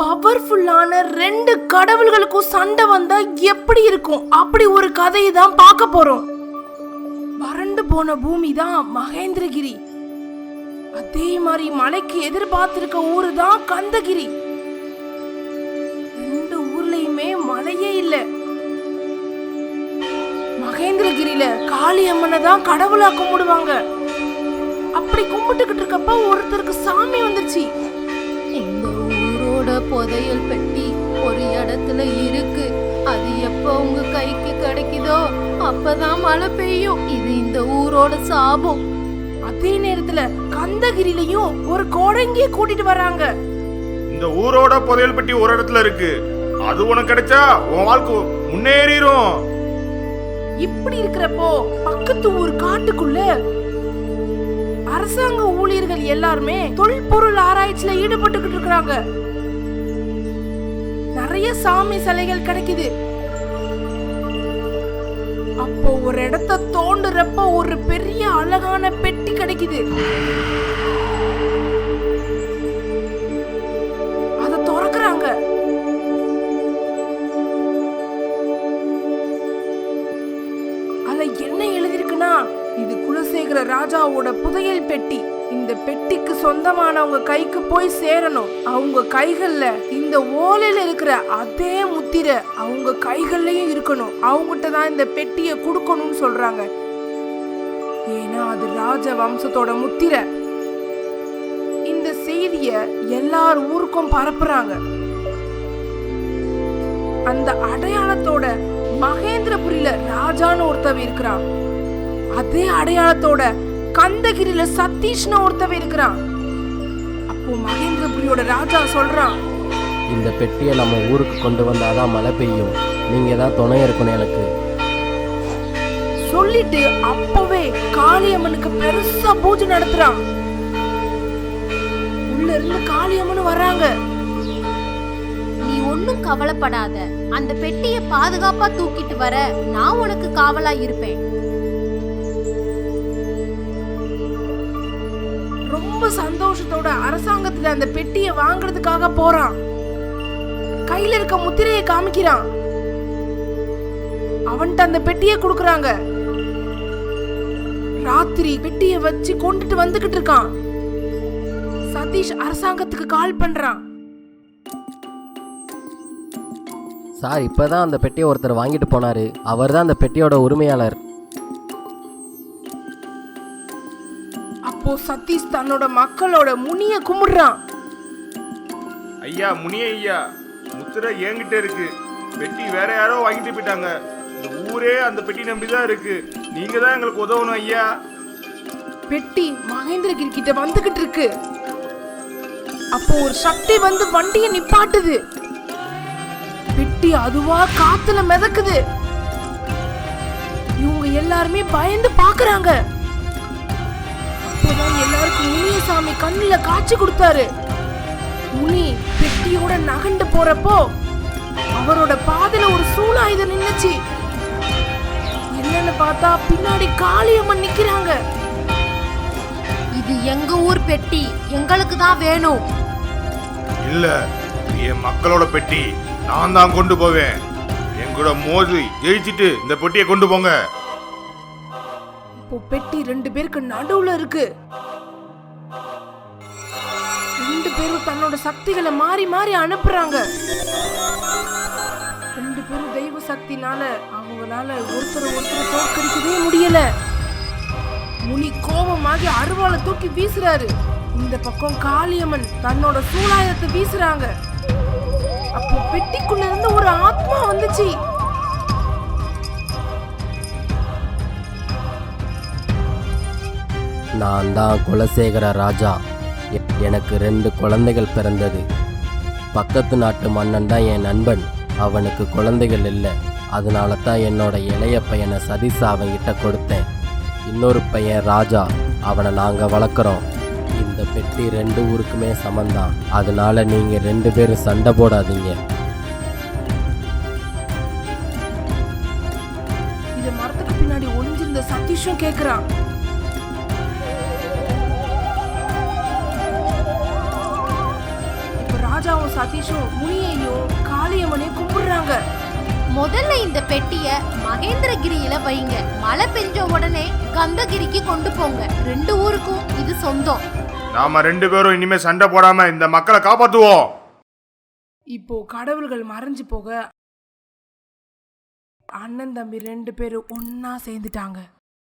பவர்ஃபுல்லான ரெண்டு கடவுள்களுக்கும் சண்டை வந்தா எப்படி இருக்கும்? அப்படி ஒரு கதையை தான் பார்க்க போறோம். வறண்டு போன பூமி தான் மகேந்திரகிரி. அதே மாதிரி மலைக்கு எதிர்பார்த்திருக்க ஊரு தான் கந்தகிரி. ரெண்டு ஊர்லயுமே மலையே இல்ல. மகேந்திரகிரியில காளி அம்மனை தான் கடவுளா கும்பிடுவாங்க அப்படி கும்பிட்டுக்கிட்டு இருக்கப்ப ஒருத்தருக்கு சாமி வந்துருச்சு. புதையல் பெட்டி ஒரு இடத்துல இருக்கு. அது எப்போ உங்க கைக்கு கிடைக்குதோ அப்பதான் மழை பெய்யும். இது இந்த ஊரோட சாபம். அதே நேரத்துல கந்தகிரிலையும் ஒரு கோடங்கிய கூட்டிட்டு வராங்க இந்த ஊரோட புதையல் பெட்டி ஒரு இடத்துல இருக்கு. அது உனக்கு கிடைச்சா உன் வாழ்க்கை முன்னேறிடும் இப்படி இருக்கிறப்போ பக்கத்து ஊர் காட்டுக்குள்ள அரசாங்க ஊழியர்கள் எல்லாருமே தொல்பொருள் ஆராய்ச்சியில ஈடுபட்டுக்கிட்டு இருக்காங்க நிறைய சாமி சிலைகள் கிடைக்குது. அப்போ ஒரு இடத்த தோண்டுறப்ப ஒரு பெரிய அழகான பெட்டி கிடைக்குது. அத திறக்கறாங்க. அதுல என்ன எழுதிருக்குன்னா இது குலசேகர ராஜாவோட புதையல் பெட்டி. இந்த பெட்டிக்கு சொந்தமானவங்க கைக்கு போய் சேரணும். அவங்க கைகள்ல இந்த ஓலையில இருக்கிற அதே முத்திரை அவங்க கைகள்லயும் இருக்கணும். அவங்ககிட்ட தான் இந்த பெட்டியை கொடுக்கணும்னு சொல்றாங்க. ஏன்னா அது ராஜ வம்சத்தோட முத்திரை. இந்த செய்திய எல்லார் ஊருக்கும் பரப்புறாங்க. அந்த அடையாளத்தோட மகேந்திரபுரியில ராஜான்னு ஒருத்தவ இருக்கிறான். அதே அடையாளத்தோட கந்தகிரியில சதீஷ்னு ஒருத்தவ இருக்கிறான். அப்போ மகேந்திரபுரியோட ராஜா சொல்றான் இந்த பெட்டியை நம்ம ஊருக்கு கொண்டு வந்தாதான் மழை பெய்யும். நீங்கள் தான் துணை இருக்கணும் எனக்கு. சொல்லிட்டு அப்பவே காளியம்மனுக்கு பெருசா பூஜை நடத்துறான். உள்ள இருந்து காளியம்மன் வர்றாங்க. நீ ஒன்னும் கவலைப்படாத. அந்த பெட்டியை பாதுகாப்பா தூக்கிட்டு வர நான் உனக்கு காவலா இருப்பேன். ரொம்ப சந்தோஷத்தோட அரசாங்கத்துல அந்த பெட்டியை வாங்குறதுக்காக போறான். கையில இருக்க முத்திரையை காமிக்கிறான். அவன்கிட்ட அந்த பெட்டியை கொடுக்கறாங்க. ராத்திரி பெட்டியை வச்சு கொண்டுட்டு வந்துகிட்டு இருக்கான். சதீஷ் அரசாங்கத்துக்கு கால் பண்றான். சார் இப்போ தான் அந்த பெட்டியை ஒருத்தர் வாங்கிட்டு போனாரு. அவர் தான் அந்த பெட்டியோட உரிமையாளர். அப்போ சதீஷ் தன்னோட மக்களோட முனிய கும்பிடுறான். ஐயா முனிய ஐயா முத்திரை என்கிட்ட இருக்கு. பெட்டி வேற யாரோ வாங்கிட்டு போயிட்டாங்க. இந்த ஊரே அந்த பெட்டி நம்பி தான் இருக்கு. நீங்க தான் எங்களுக்கு உதவணும் ஐயா. பெட்டி மகேந்திரகிரி கிட்ட வந்துகிட்டு இருக்கு. அப்போ ஒரு சக்தி வந்து வண்டியை நிப்பாட்டுது. பெட்டி அதுவா காத்துல மிதக்குது. இவங்க எல்லாருமே பயந்து பாக்குறாங்க அப்போதான் எல்லாருக்கும் முனியசாமி கண்ணுல காட்சி கொடுத்தாரு. முனி பெட்டியோட நகண்டு போறப்போ அவரோட பாதையில ஒரு சூழாயுதம் நின்னுச்சு. என்னன்னு பார்த்தா பின்னாடி காளியம்மன் நிக்கிறாங்க. இது எங்க ஊர் பெட்டி? எங்களுக்கு தான் வேணும். இல்ல என் மக்களோட பெட்டி. நான் தான் கொண்டு போவேன். என் கூட மோதி ஜெயிச்சிட்டு இந்த பெட்டியை கொண்டு போங்க. இப்போ பெட்டி ரெண்டு பேருக்கு நடுவுல இருக்கு. ரெண்டு பேரும் தன்னோட சக்திகளை மாறி மாறி அனுப்புறாங்க. ரெண்டு பேரும் தெய்வ சக்தினால அவங்களால ஒருத்தர் ஒருத்தர் தோற்கடிக்கவே முடியல. முனி கோபமாகி அருவாளை தூக்கி வீசுறாரு. இந்த பக்கம் காளியம்மன் தன்னோட சூலாயத்தை வீசுறாங்க. அப்போ பெட்டிக்குள்ள இருந்து ஒரு ஆத்மா வந்துச்சு. நான் தான் குலசேகர ராஜா. எ- எனக்கு ரெண்டு குழந்தைகள் பிறந்தது. பக்கத்து நாட்டு மன்னன் தான் என் நண்பன். அவனுக்கு குழந்தைகள் இல்லை. அதனால தான் என்னோட இளைய பையனை சதீஷா அவன்கிட்ட கொடுத்தேன். இன்னொரு பையன் ராஜா. அவனை நாங்கள் வளர்க்குறோம். இந்த பெட்டி ரெண்டு ஊருக்குமே சமந்தான். அதனால நீங்கள் ரெண்டு பேரும் சண்டை போடாதீங்க. மரத்துக்கு பின்னாடி ஒளிஞ்சிருந்த சதீஷும் கேட்குறான் ராஜாவும் சதீஷும் முனியையும் காளியம்மனையும் கும்பிடுறாங்க. முதல்ல இந்த பெட்டிய மகேந்திரகிரியில வைங்க. மழை பெஞ்ச உடனே கந்தகிரிக்கு கொண்டு போங்க. ரெண்டு ஊருக்கும் இது சொந்தம். நாம ரெண்டு பேரும் இனிமே சண்டை போடாம இந்த மக்களை காப்பாத்துவோம். இப்போ கடவுள்கள் மறைஞ்சு போக அண்ணன் தம்பி ரெண்டு பேரும் ஒன்னா சேர்ந்துட்டாங்க.